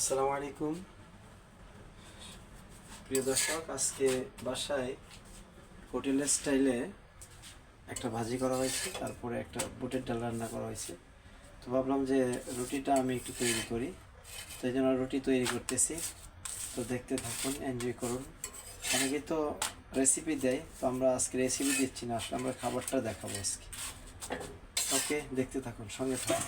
আসসালামু আলাইকুম। প্রিয় দর্শক, আজকে বাসায় হোটেলের স্টাইলে একটা ভাজি করা হয়েছে, তারপরে একটা বুটের ডাল রান্না করা হয়েছে। তো ভাবলাম যে রুটিটা আমি একটু তৈরি করি। তাই জন্য রুটি তৈরি করতেছি। তো দেখতে থাকুন এনজয় করুন। অনেকে তো রেসিপি দেয়, তো আমরা আজকে রেসিপি দিচ্ছি না, আসলে আমরা খাবারটা দেখাবো আজকে। ওকে দেখতে থাকুন, সঙ্গে থাকুন।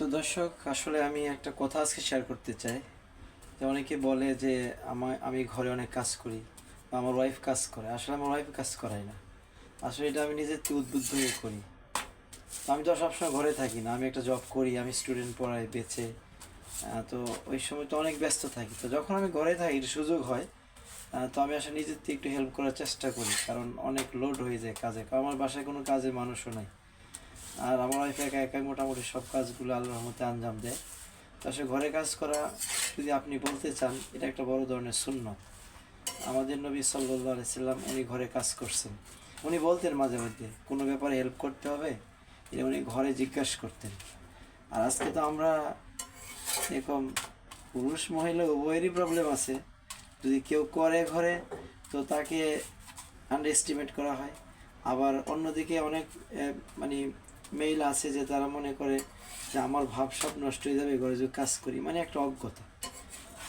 তো দর্শক আসলে আমি একটা কথা আজকে শেয়ার করতে চাই। যে অনেকে বলে যে আমার আমি ঘরে অনেক কাজ করি বা আমার ওয়াইফ কাজ করে। আসলে আমার ওয়াইফ কাজ করায় না। আসলে এটা আমি নিজের থেকে উদ্বুদ্ধ হয়ে করি। আমি তো সবসময় ঘরে থাকি না। আমি একটা জব করি আমি স্টুডেন্ট পড়াই বেচে। আহ, তো ওই সময় তো অনেক ব্যস্ত থাকি। তো যখন আমি ঘরে থাকি সুযোগ হয় তো আমি আসলে নিজের থেকে একটু হেল্প করার চেষ্টা করি। কারণ অনেক লোড হয়ে যায় কাজে। কারণ আমার বাসায় কোনো কাজের মানুষও নাই। আর আমার ওয়াইফ একা একাই মোটামুটি সব কাজগুলো আল্লাহর রহমতে আঞ্জাম দেয়। তো আসলে ঘরে কাজ করা যদি আপনি বলতে চান, এটা একটা বড় ধরনের শূন্য আমাদের নবী সাল্লাহ সাল্লাম উনি ঘরে কাজ করছেন। উনি বলতেন মাঝে মধ্যে, কোনো ব্যাপারে হেল্প করতে হবে? এটা উনি ঘরে জিজ্ঞাসা করতেন। আর আজকে তো আমরা এরকম পুরুষ, মহিলা, উভয়েরই প্রবলেম আছে। যদি কেউ করে ঘরে, তো তাকে আন্ডার এস্টিমেট করা হয়। আবার অন্যদিকে অনেক মানে মেইল আছে যে তারা মনে করে যে আমার ভাব সব নষ্ট হয়ে যাবে যদি কাজ করি মানে একটা অজ্ঞতা।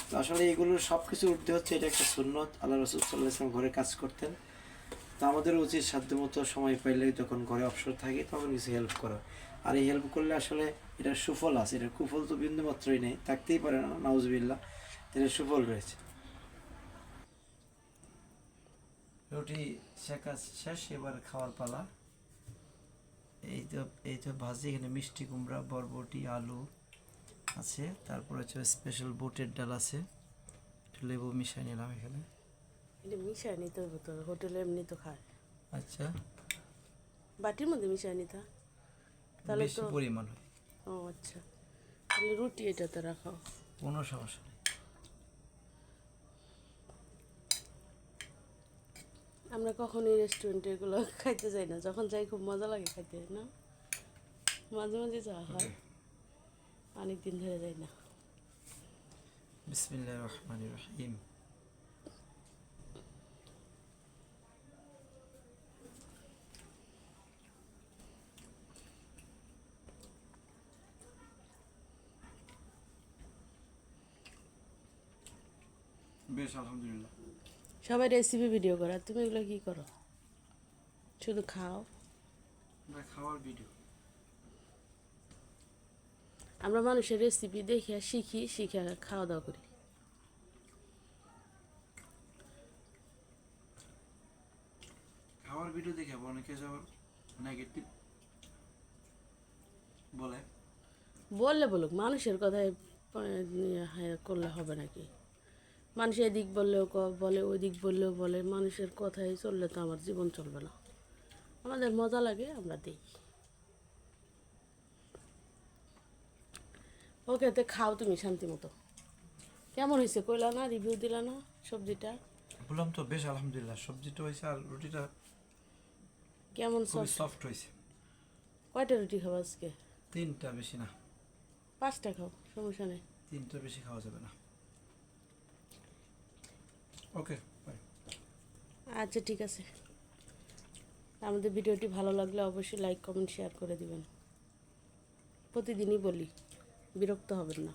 তো আসলে এগুলোর সব কিছু উঠতে হচ্ছে, এটা একটা সুন্নত। আল্লাহ রসুল সাল্লাহ ইসলাম ঘরে কাজ করতেন। তো আমাদের উচিত সাধ্যমতো সময় পাইলে যখন ঘরে অবসর থাকে, তখন কিছু হেল্প করা। আর এই হেল্প করলে আসলে এটা সুফল আছে। এটা কুফল তো বিন্দু মাত্রই নেই, থাকতেই পারে না নাউজবিল্লা এটা সুফল রয়েছে। রুটি শেখা শেষ, এবার খাওয়ার পালা। এই তো এই তো ভাজি এখানে মিষ্টি কুমড়া বরবটি আলু আছে। তারপর হচ্ছে স্পেশাল বুটের ডাল আছে। লেবু মিশাই নিলাম এখানে। এটা মিশায় নিতে হবে তো হোটেলে এমনি তো খায়। আচ্ছা। বাটির মধ্যে মিশায় নিতে তাহলে তো পরিমাণ হয়। ও আচ্ছা। তাহলে রুটি এটাতে রাখাও। কোনো সমস্যা আমরা কখনোই রেস্টুরেন্টে এগুলো খাইতে যাই না। যখন যাই খুব মজা লাগে খাইতে না? মাঝে মাঝে যাওয়া হয়। অনেক দিন ধরে যাই না। বিসমিল্লাহ রহমান রহিম। বেশ আলহামদুলিল্লাহ। সবাই রেসিপি ভিডিও করে। তুমি এগুলো কি করো? শুধু খাও? আমরা খাওয়ার ভিডিও আমরা মানুষের রেসিপি দেখে শিখি শিখে খাওয়া দাওয়া করি। খাওয়ার ভিডিও দেখে অনেকে যাওয়ার নেগেটিভ বলে। বললে বলুক মানুষের কথায় হ্যাঁ করলে হবে নাকি? মানুষ এদিক বললেও বলে ওই দিক বললেও বলে মানুষের কথায় চললে তো আমার জীবন চলবে না। আমাদের মজা লাগে আমরা দিই। ওকে তো খাও তুমি শান্তি মতো। কেমন হয়েছে? কইলা না রিভিউ দিলা না সবজিটা? বললাম তো বেশ আলহামদুলিল্লাহ। সবজিটা হয়েছে আর রুটিটা কেমন সফট হয়েছে। কয়টা রুটি খাব আজকে? তিনটা বেশি না। পাঁচটা খাও সমস্যা নেই। তিনটা বেশি খাওয়া যাবে না। ওকে আচ্ছা ঠিক আছে। আমাদের ভিডিওটি ভালো লাগলে অবশ্যই লাইক কমেন্ট শেয়ার করে দিবেন। প্রতিদিনই বলি বিরক্ত হবেন না।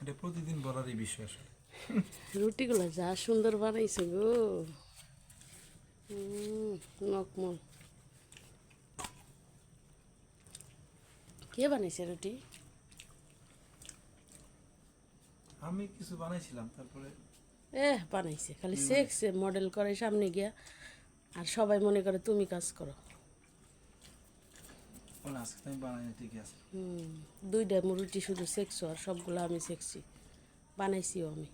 এটা প্রতিদিন বলারই বিষয় আসলে। রুটিগুলো যা সুন্দর বানাইছে গো। নকমল। কে বানাইছে রুটি? আমি কিছু বানাইছিলাম তারপরে এ বানাইছে খালি শেখছে মডেল করে সামনে গিয়া আর সবাই মনে করে তুমি কাজ করো। দুইটা রুটি শুধু শেখছো আর সবগুলো আমি শেখছি বানাইছিও আমি।